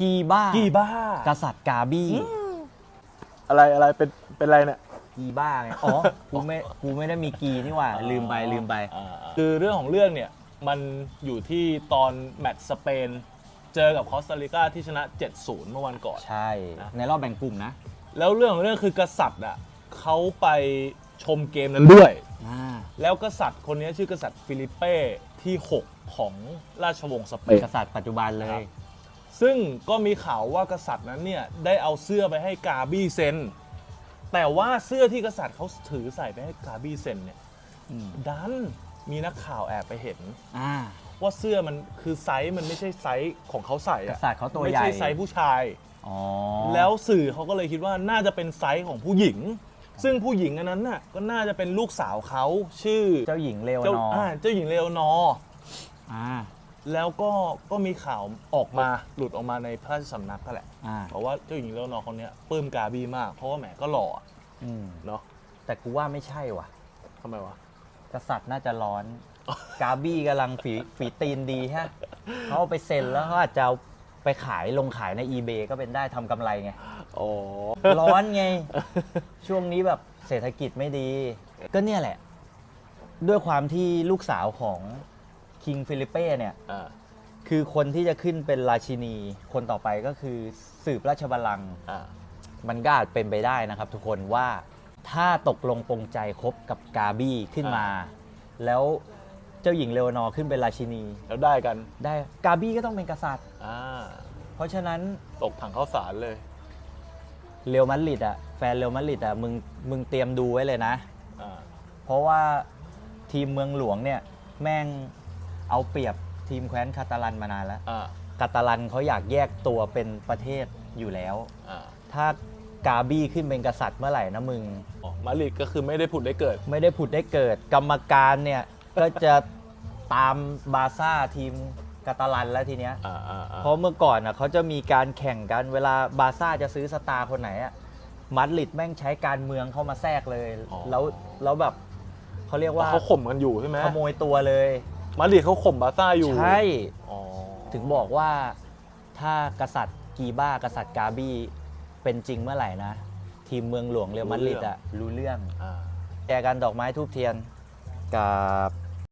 กีบ้ากี่บ้า กษัตริย์กาบี้อะไรอะไรเป็นเป็นอะไรเนี่ย กีบ้าไงอ๋อกูไม่กูไม่ได้มีกีนี่หว่า ลืมไปลืมไปอ่าคือเรื่องของเรื่องเนี่ย มันอยู่ที่ตอนแมตช์สเปน เจอกับคอสตาริกาที่ชนะ 7-0 เมื่อวันก่อน ใช่นะในรอบแบ่งกลุ่มนะแล้วเรื่องของเรื่องคือกษัตริย์อะเขาไปชมเกมนั้นด้วย อ่าแล้วกษัตริย์คนนี้ชื่อกษัตริย์ฟิลิปเป้ที่ 6 ของราชวงศ์สเปเป็นนกษัตริย์ปัจจุบันเลครัยบ ซึ่งก็มีข่าวว่ากษัตริย์นั้นเนี่ยได้เอาเสื้อไปให้กาบี้เซนแต่ว่าเสื้อที่กษัตริย์เขาถือใส่ไปให้กาบี้เซนเนี่ยอืมดันมีนักข่าวแอบไปเห็น อ่า ว่าเสื้อมันคือไซส์มันไม่ใช่ไซส์ของเขาใส่กอะษัตริย์เขาตัวไม่ใหญ่ใช่ไซส์ผู้ชาย อ๋อแล้วสื่อเขาก็เลยคิดว่าน่าจะเป็นไซส์ของผู้หญิง ซึ่งผู้หญิงอันนั้นน่ะก็น่าจะเป็นลูกสาวเขาชื่อเจ้าหญิงเลโอเจ้านอร์อ่าเจ้าหญิงเลโอนอร์ อ่า แล้วก็ก็มีข่าวออกมาหลุดออกมาในพระราชสำนักก็แหละอ่าบอกว่าเจ้าหญิงเลโอนอร์คนเนี้ยปลื้มกาบีมากเพราะว่าแหมก็หล่ออะอืมเนาะแต่กูว่าไม่ใช่ว่ะ ทำไมวะ กษัตริย์น่าจะร้อน กาบี้กำลังฝีฝีตีนดีฮะเขาเอาไปเซ็นแล้วเขาอาจจะเอาไปขายลงขายใน eBay ก็เป็นได้ทำกำไรไง อ๋อ ร้อนไง ช่วงนี้แบบเศรษฐกิจไม่ดี ก็เนี่ยแหละ ด้วยความที่ลูกสาวของ คิงฟิลิเป้เนี่ยอ่าคือคนที่จะขึ้นเป็นราชินี คนต่อไปก็คือสืบราชบัลลังก์อ่ามันก็อาจเป็นไปได้นะครับ ทุกคนว่าถ้าตกลงปรงใจคบกับกาบี้ขึ้นมา แล้วเจ้าหญิงเลโอนอร์ขึ้นเป็นราชินี แล้วได้กันได้กาบี้ก็ต้องเป็นกษัตริย์ อ่าเพราะฉะนั้น ตกถังข้าวสารเลยเรอัลมาดริดอะแฟนเรอัลมาดริดอะมึงมึงเตรียมดูไว้เลยนะ อ่าเพราะว่าทีมเมืองหลวงเนี่ย แม่ง เอาเปรียบทีมแคว้นคาตาลันมานานแล้ว อ่าคาตาลันเขาอยากแยกตัวเป็นประเทศอยู่แล้ว อ่าถ้ากาบี้ขึ้นเป็นกษัตริย์เมื่อไหร่นะมึง อ๋อมาดริดก็คือไม่ได้ผุดได้เกิด ไม่ได้ผุดได้เกิด กรรมการเนี่ย ก็จะตามบาร์ซ่าทีมกาตาลันแล้วทีเนี้ย อ่าอ่าอ่าเพราะเมื่อก่อนอะเขาจะมีการแข่งกันเวลาบาร์ซ่าจะซื้อสตาร์คนไหนอะมาดริดแม่งใช้การเมืองเข้ามาแทรกเลย แล้วแล้วแบบเขาเรียกว่าเขาข่มกันอยู่ใช่ไหมขโมยตัวเลย มาดริดเขาข่มบาร์ซ่าอยู่ใช่อ๋อถึงบอกว่าถ้ากษัตริย์กีบ้ากษัตริย์กาบี้เป็นจริงเมื่อไหร่นะ ทีมเมืองหลวงเรอัลมาดริดอะรู้เรื่องอ่า แจกันดอกไม้ทูบเทียนกับ